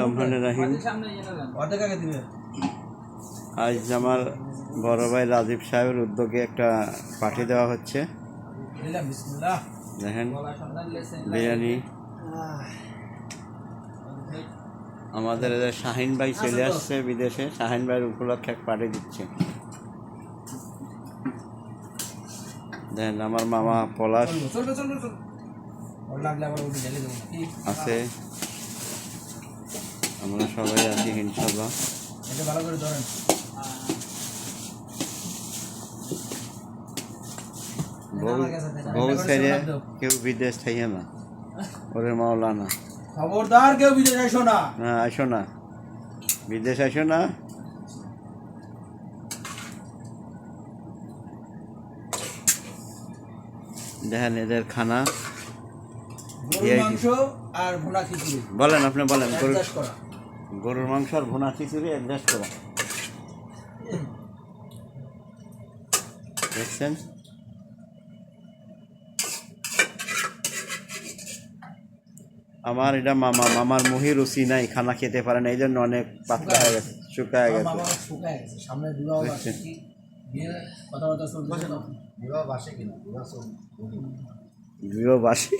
রহমান আজ আমার বড় ভাই রাজীব সাহেবের উদ্যোগে একটা পাঠিয়ে দেওয়া হচ্ছে। দেখেন, বিরিয়ানি। আমাদের শাহিন ভাই চলে আসছে বিদেশে, শাহিন ভাইয়ের উপলক্ষে এক পার্টি দিচ্ছে। দেখেন, আমার মামা পলাশ। আছে। আমরা সবাই আছি ইনশাল্লাহ এটা ভালো করে ধরেন। বউ বউ ছেড়ে কেউ বিদেশ না। ওরে মাওলানা। খবরদার কেউ বিদেশ আসো না। না আসো না। বিদেশ আসো না। দেখেন এদের খানা। মাংস আর ভুনা খিচুড়ি। বলেন আপনি বলেন গরু গরুর মাংস আর ভুনা খিচুড়ি অ্যাডজাস্ট করা। দেখছেন? আমার এটা মামা মামার মুহি রুচি নাই খানা খেতে পারে না এই জন্য অনেক পাতলা হয়ে গেছে শুকায় গেছে। চল- বিবাহ বাসি